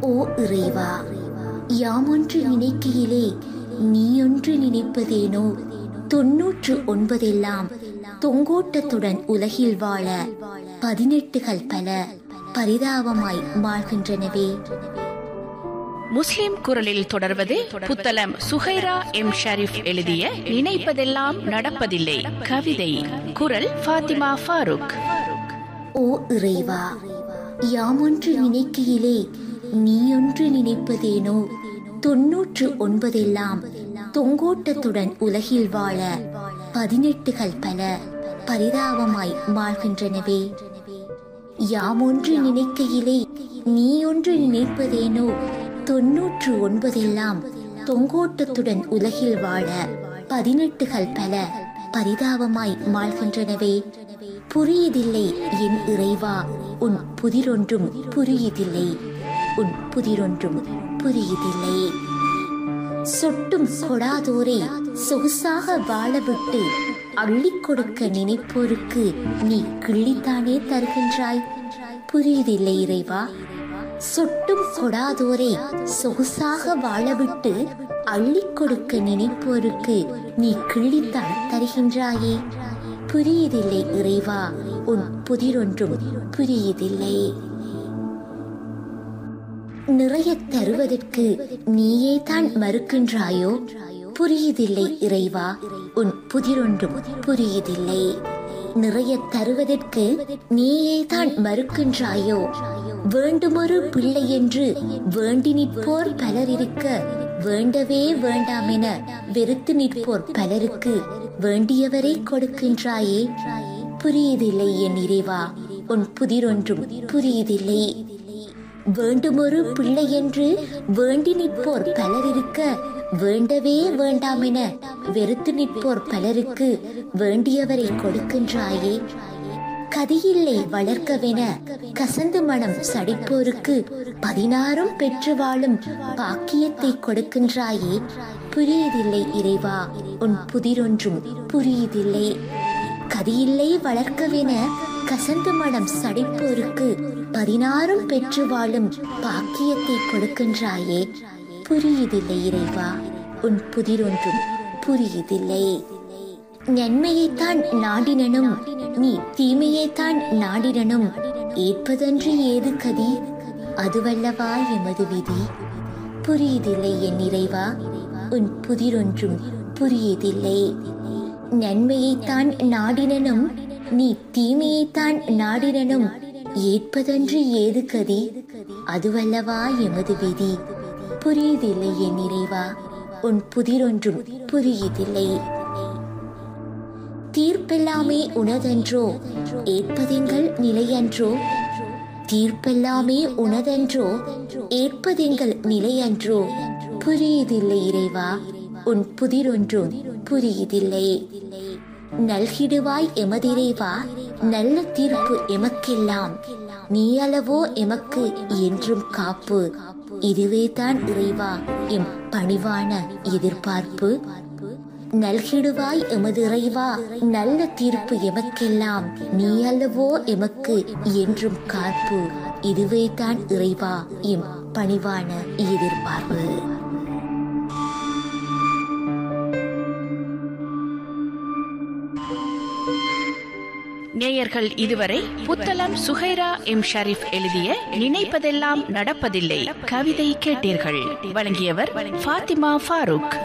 ஓ இறைவா யாமொன்று நினைக்கையிலே நீயொன்று நினைப்பதேனோ? தொன்னூற்று ஒன்பதெல்லாம் தொங்கோட்டத்துடன் உலகில் வாழ பதினெட்டுகள் பல பரிதாபமாய் வாழ்கின்றனவே. முஸ்லிம் குரலில் தொடர்வது புத்தளம் சுஹைரா எம் ஷரீப் எழுதிய நினைப்பதெல்லாம் நடப்பதில்லை கவிதை குரல் ஃபாத்திமா ஃபாரூக். ஓ இறைவா யாமொன்று நினைக்கையிலே நீயொன்று நினைப்பதேனோ? தொன்னூற்று ஒன்பதெல்லாம் தொங்கோட்டத்துடன் உலகில் வாழ பதினெட்டுகள் பல பரிதாபமாய் வாழ்கின்றனவே. யாமொன்று நினைக்கையிலே நீயொன்று நினைப்பதேனோ? தொன்னூற்று ஒன்பதெல்லாம் தொங்கோட்டத்துடன் உலகில் வாழ பதினெட்டுகள் பல பரிதாபமாய் வாழ்கின்றனவே. புரியுதில்லை என் இறைவா உன் புதிரொன்றும் புரியுதில்லை. உன் புதிரொன்றும் புரியுதில்லை. சொட்டும் கொடாதோரை சொகுசாக வாழவிட்டு அள்ளிக் கொடுக்க நினைப்போருக்கு நீ கிள்ளித்தானே தருகின்றாய். புரியுதில்லை இறைவா? சொட்டும் கொடாதோரை சொகுசாக வாழவிட்டு அள்ளிக் கொடுக்க நினைப்போருக்கு நீ கிள்ளித்தான் தருகின்றாயே. புரியுதில்லை இறைவா? உன் புதிரொன்றும் புரியுதில்லை. நிறைய தருவதற்கு நீயே தான் மறுக்கின்றாயோ? புரியுதில்லை இறைவா. உன் புதிரொன்றும் புரியுதில்லை. நிறைய தருவதற்கு நீயே தான் மறுக்கின்றாயோ? வேண்டுமொரு பிள்ளை என்று வேண்டி நிற்போர் பலர் இருக்க வேண்டவே வேண்டாம் என வெறுத்து நிற்போர் பலருக்கு வேண்டியவரை கொடுக்கின்றாயே. புரியுதில்லை என் இறைவா. உன் புதிரொன்றும் புரியுதில்லை. வேண்டுமொரு பிள்ளை என்று வேண்டி நிற்போர் பலர் இருக்க வேண்டவே வேண்டாம் என வெறுத்து நிற்போர் பலருக்கு வேண்டியவரை கொடுக்கின்றாயே. கதியில்லை வளர்க்கவென கசந்து மனம் சடிப்போருக்கு பதினாறும் பெற்று வாழும் பாக்கியத்தை கொடுக்கின்றாயே. புரியுதில்லை இறைவா உன் புதிரொன்றும் புரியுதில்லை. கதியில்லை வளர்க்கவென கசந்து மனம் சடிப்போருக்கு பதினாறும் பெற்று வாழும் பாக்கியத்தை கொடுக்கின்றாயே. புரியுதில்லை இறைவா. உன் புதிரொன்றும் புரியுதில்லை. நன்மையைத்தான் நாடினனும் நீ தீமையைத்தான் நாடினனும் ஏற்பதன்று ஏது கதி? அதுவல்லவா எமது விதி? புரியுதில்லை என் இறைவா. உன் புதிரொன்றும் புரியுதில்லை. நன்மையைத்தான் நாடினனும் நீ தீமையைத்தான் நாடினனும் ஏற்பதன்று ஏது கதி? அதுவல்லவா எமது விதி. புரியுதில்லை என் நிறைவா? உன் புதிரொன்றும் புரியுதில்லை. தீர்ப்பெல்லாமே உனதென்றோ? ஏற்பதெங்கள் நிலையன்றோ? தீர்ப்பெல்லாமே உனதென்றோ? ஏற்பதெங்கள் நிலையன்றோ? புரியுதில்லை இறைவா? உன் புதிரொன்றும் புரியுதில்லை. நல்கிடுவாய் எமதிரைவா நல்ல தீர்ப்பு எமக்கெல்லாம். நீ அளவோ எமக்கு என்றும் காப்பு. இதுவேதான் இறைவா எம் பணிவான எதிர்பார்ப்பு. நல்கிடுவாய் எமது இறைவா நல்ல தீர்ப்பு எமக்கெல்லாம். நீ அல்லவோ எமக்கு என்றும் காப்பு. இதுவேதான் இறைவா எம் பணிவான எதிர்பார்ப்பு. நேயர்கள் இதுவரை புத்தளம் சுஹைரா எம் ஷரீப் எழுதிய நினைப்பதெல்லாம் நடப்பதில்லை. கவிதை கேட்டீர்கள். வழங்கியவர் ஃபாத்திமா ஃபாரூக்.